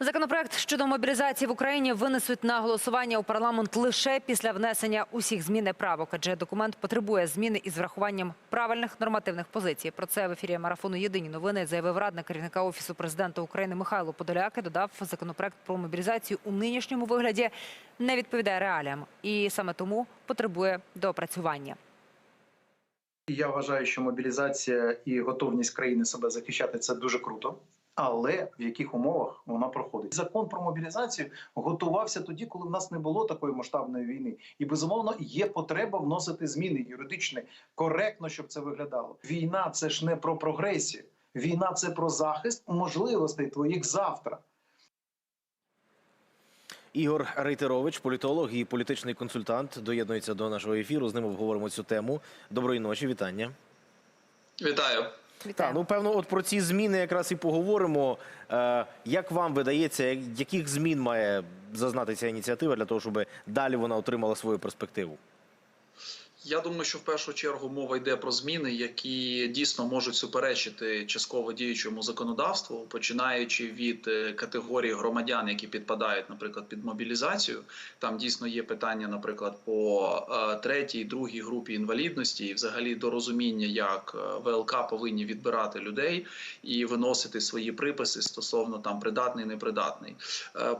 Законопроект щодо мобілізації в Україні винесуть на голосування у парламент лише після внесення усіх змін і правок, адже документ потребує зміни із врахуванням правильних нормативних позицій. Про це в ефірі марафону Єдині новини заявив радник керівника офісу президента України Михайло Подоляк і додав, законопроект про мобілізацію у нинішньому вигляді не відповідає реаліям і саме тому потребує доопрацювання. Я вважаю, що мобілізація і готовність країни себе захищати це дуже круто. Але в яких умовах вона проходить? Закон про мобілізацію готувався тоді, коли в нас не було такої масштабної війни, і безумовно є потреба вносити зміни юридичні коректно, щоб це виглядало. Війна це ж не про прогресію. Війна це про захист можливостей твоїх завтра. Ігор Рейтерович, політолог і політичний консультант, доєднується до нашого ефіру. З ним обговоримо цю тему. Доброї ночі, вітання. Вітаю. Так, ну певно, от про ці зміни якраз і поговоримо. Е, як вам видається, яких змін має зазнати ця ініціатива для того, щоб далі вона отримала свою перспективу? Я думаю, що в першу чергу мова йде про зміни, які дійсно можуть суперечити частково діючому законодавству, починаючи від е, категорії громадян, які підпадають, наприклад, під мобілізацію. Там дійсно є питання, наприклад, по е, третій, другій групі інвалідності, і взагалі до розуміння, як е, ВЛК повинні відбирати людей і виносити свої приписи стосовно там придатний, непридатний.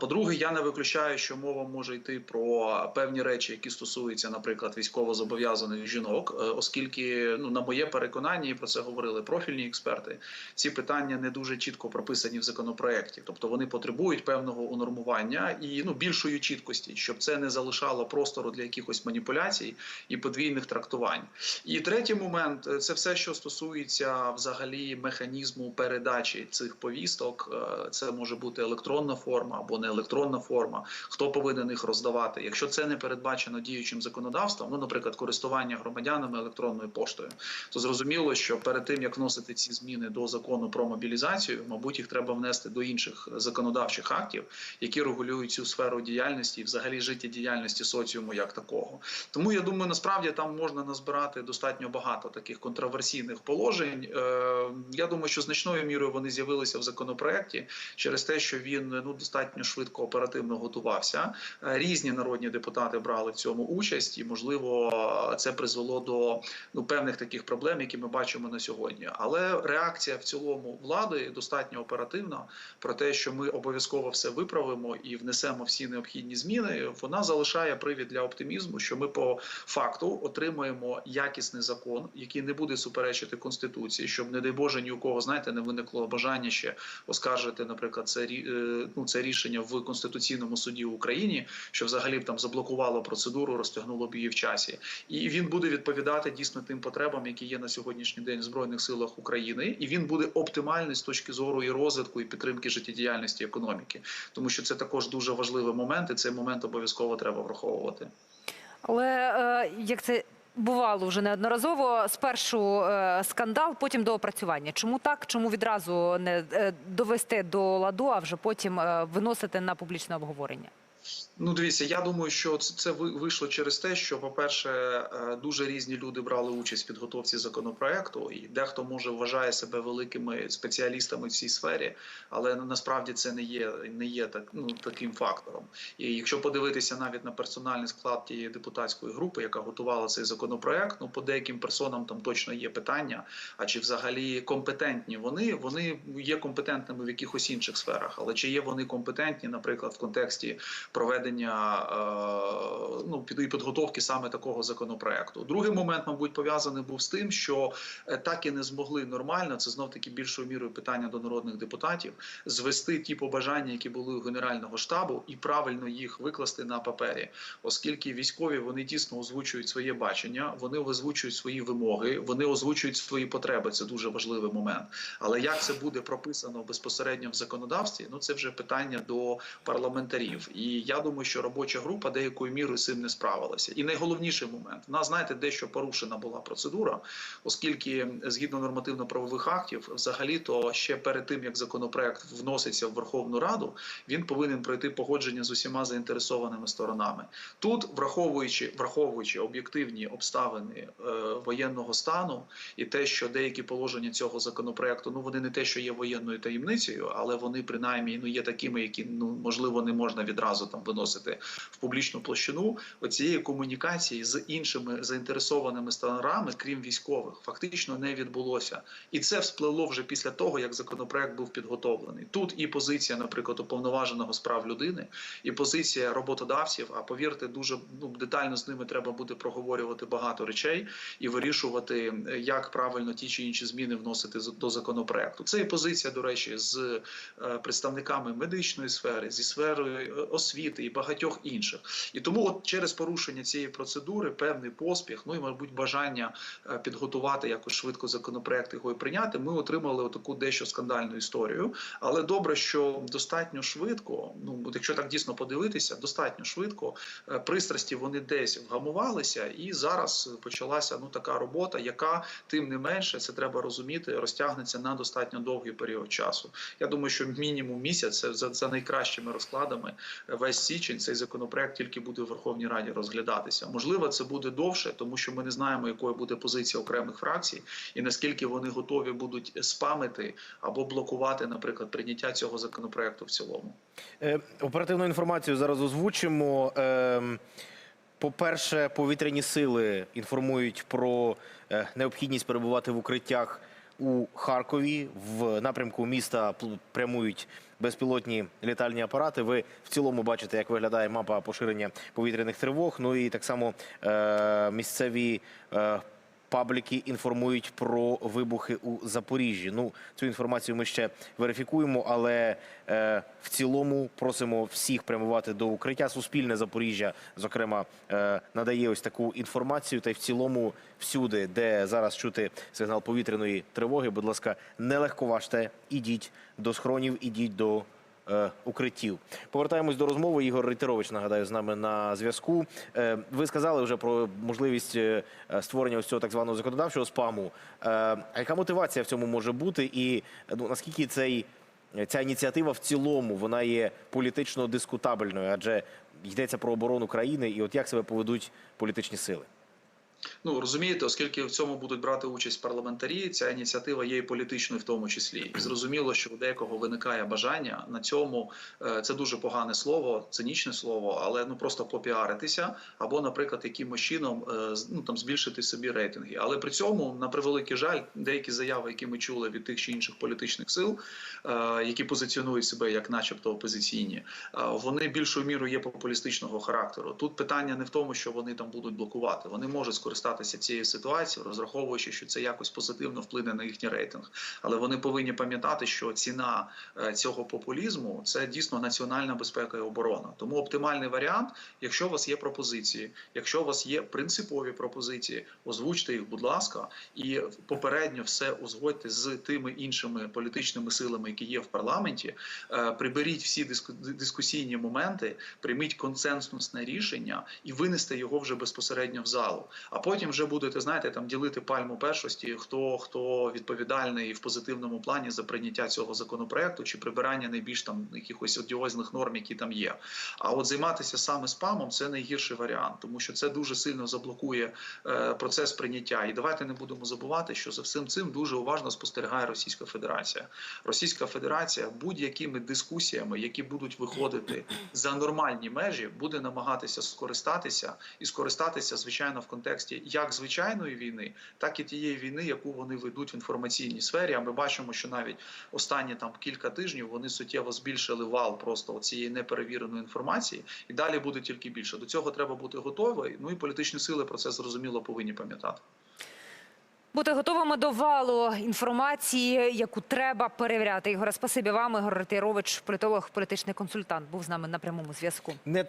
По-друге, я не виключаю, що мова може йти про певні речі, які стосуються, наприклад, військовозобов'язаних жінок, е, оскільки ну на моє переконання, і про це говорили профільні експерти. Ці питання не дуже чітко прописані в законопроекті, тобто вони потребують певного унормування і ну більшої чіткості, щоб це не залишало простору для якихось маніпуляцій і подвійних трактувань. І третій момент е, це все, що стосується взагалі механізму передачі цих повісток. Е, Це може бути електронна форма або не електронна форма. Хто повинен їх роздавати? Якщо це не передбачено діючим законодавством, ну, наприклад, користування громадянами електронною поштою, то зрозуміло, що перед тим як вносити ці зміни до закону про мобілізацію, мабуть, їх треба внести до інших законодавчих актів, які регулюють цю сферу діяльності і взагалі життєдіяльності соціуму як такого. Тому я думаю, насправді там можна назбирати достатньо багато таких контроверсійних положень. Е, Я думаю, що значною мірою вони з'явилися в законопроекті через те, що він ну достатньо швидко оперативно готувався. Е, Різні народні депутати брали в цьому участь, і можливо це призвело до ну певних таких проблем, які ми бачимо на сьогодні. Але реакція в цілому влади достатньо оперативна про те, що ми обов'язково все виправимо і внесемо всі необхідні зміни. Вона залишає привід для оптимізму, що ми по факту отримаємо якісний закон, який не буде суперечити конституції, щоб не дай Боже ні у кого знаєте не виникло бажання ще оскаржити, наприклад, це е, ну, це рішення в конституційному суді в Україні, що взагалі б там заблокувало процедуру, розтягнуло б її в часі, і він буде відповідати дійсно тим потребам, які є на сьогоднішній день в збройних силах України, і він буде оптимальний з точки зору і розвитку і підтримки життєдіяльності економіки, тому що це також дуже важливий момент, і цей момент обов'язково треба враховувати. Але е, як це бувало вже неодноразово, спершу е, скандал, потім доопрацювання. Чому так? Чому відразу не е, довести до ладу, а вже потім виносити на публічне обговорення? Ну, дивіться, я думаю, що це, це ви- вийшло через те, що, по-перше, е, дуже різні люди брали участь в підготовці законопроекту, і дехто може вважає себе великими спеціалістами в цій сфері, але насправді це не є не є так ну таким фактором. І якщо подивитися навіть на персональний склад тієї депутатської групи, яка готувала цей законопроект, ну по деяким персонам там точно є питання. А чи взагалі компетентні вони? Вони є компетентними в якихось інших сферах, але чи є вони компетентні, наприклад, в контексті проведення е, ну під і підготовки саме такого законопроекту. Другий момент, мабуть, пов'язаний був з тим, що е, так і не змогли нормально. Це знов таки більшою мірою питання до народних депутатів звести ті побажання, які були у генерального штабу, і правильно їх викласти на папері, оскільки військові вони дійсно озвучують своє бачення, вони озвучують свої вимоги, вони озвучують свої потреби. Це дуже важливий момент. Але як це буде прописано безпосередньо в законодавстві? Ну це вже питання до парламентарів. І Я думаю, що робоча група деякою мірою цим не справилася. І найголовніший момент в нас знаєте, дещо порушена була процедура, оскільки згідно нормативно-правових актів, взагалі то ще перед тим як законопроект вноситься в Верховну Раду, він повинен пройти погодження з усіма заінтересованими сторонами. Тут, враховуючи враховуючи об'єктивні обставини е, воєнного стану і те, що деякі положення цього законопроекту, ну вони не те, що є воєнною таємницею, але вони принаймні ну є такими, які ну можливо не можна відразу там виносити в публічну площину. Оцієї комунікації з іншими заінтересованими сторонами, крім військових, фактично не відбулося, і це всплило вже після того, як законопроект був підготовлений. Тут і позиція, наприклад, уповноваженого з прав людини, і позиція роботодавців. А повірте, дуже ну детально з ними треба буде проговорювати багато речей і вирішувати, е, як правильно ті чи інші зміни вносити до законопроекту. Це і позиція, до речі, з е, представниками медичної сфери, зі сферою е, освіти і багатьох інших. І тому, от через порушення цієї процедури, певний поспіх, ну і мабуть, бажання е, підготувати якось швидко законопроект його і прийняти. Ми отримали таку дещо скандальну історію. Але добре, що достатньо швидко, ну якщо так дійсно подивитися, достатньо швидко е, пристрасті вони десь вгамувалися, і зараз почалася ну така робота, яка тим не менше це треба розуміти, розтягнеться на достатньо довгий період часу. Я думаю, що мінімум місяць за, за найкращими розкладами е, весь січень цей законопроект тільки буде в Верховній Раді розглядатися. Можливо, це буде довше, тому що ми не знаємо, якою буде позиція окремих фракцій, і наскільки вони готові будуть спамити або блокувати, наприклад, прийняття цього законопроекту в цілому. Е, Оперативну інформацію зараз озвучимо. Ем, По-перше, повітряні сили інформують про е, необхідність перебувати в укриттях у Харкові. В напрямку міста прямують безпілотні літальні апарати. Ви в цілому бачите, як виглядає мапа поширення повітряних тривог. Ну і так само е, місцеві. Е, Пабліки інформують про вибухи у Запоріжжі. Ну, цю інформацію ми ще верифікуємо, але е, в цілому просимо всіх прямувати до укриття. Суспільне Запоріжжя, зокрема, е, надає ось таку інформацію. Та й в цілому, всюди, де зараз чути сигнал повітряної тривоги, будь ласка, не легковажте, ідіть до схронів, ідіть до укриттів. Повертаємось до розмови. Ігор Рейтерович, нагадаю, з нами на зв'язку. Е, ви сказали вже про можливість е, е, створення ось цього так званого законодавчого спаму. Е, а яка мотивація в цьому може бути? І е, ну, наскільки цей, ця ініціатива в цілому вона є політично дискутабельною? Адже йдеться про оборону країни, і от як себе поведуть політичні сили? Ну розумієте, оскільки в цьому будуть брати участь парламентарі, ця ініціатива є і політичною в тому числі. І зрозуміло, що у декого виникає бажання на цьому. е, Це дуже погане слово, цинічне слово, але ну просто попіаритися, або, наприклад, якимось чином е, ну там збільшити собі рейтинги. Але при цьому, на превеликий жаль, деякі заяви, які ми чули від тих чи інших політичних сил, е, які позиціонують себе як, начебто, опозиційні, вони більшою мірою є популістичного характеру. Тут питання не в тому, що вони там будуть блокувати. Вони можуть скористатися цією ситуацією, розраховуючи, що це якось позитивно вплине на їхній рейтинг. Але вони повинні пам'ятати, що ціна е, цього популізму це дійсно національна безпека і оборона. Тому оптимальний варіант, якщо у вас є пропозиції, якщо у вас є принципові пропозиції, озвучте їх, будь ласка, і попередньо все узгодьте з тими іншими політичними силами, які є в парламенті. Е, Приберіть всі диску- дискусійні моменти, прийміть консенсусне рішення і винести його вже безпосередньо в залу. А потім вже будете знаєте, там ділити пальму першості, хто хто відповідальний в позитивному плані за прийняття цього законопроекту чи прибирання найбільш там якихось одіозних норм, які там є. А от займатися саме спамом це найгірший варіант, тому що це дуже сильно заблокує е, процес прийняття. І давайте не будемо забувати, що за всім цим дуже уважно спостерігає Російська Федерація. Російська Федерація будь-якими дискусіями, які будуть виходити за нормальні межі, буде намагатися скористатися і скористатися, звичайно, в контексті як звичайної війни, так і тієї війни, яку вони ведуть в інформаційній сфері. А ми бачимо, що навіть останні там кілька тижнів вони суттєво збільшили вал просто цієї неперевіреної інформації, і далі буде тільки більше. До цього треба бути готові. Ну і політичні сили про це зрозуміло повинні пам'ятати. Бути готовими до валу інформації, яку треба перевіряти. Ігоре, спасибі вам. Ігор Ретирович, політолог, політичний консультант, був з нами на прямому зв'язку. Не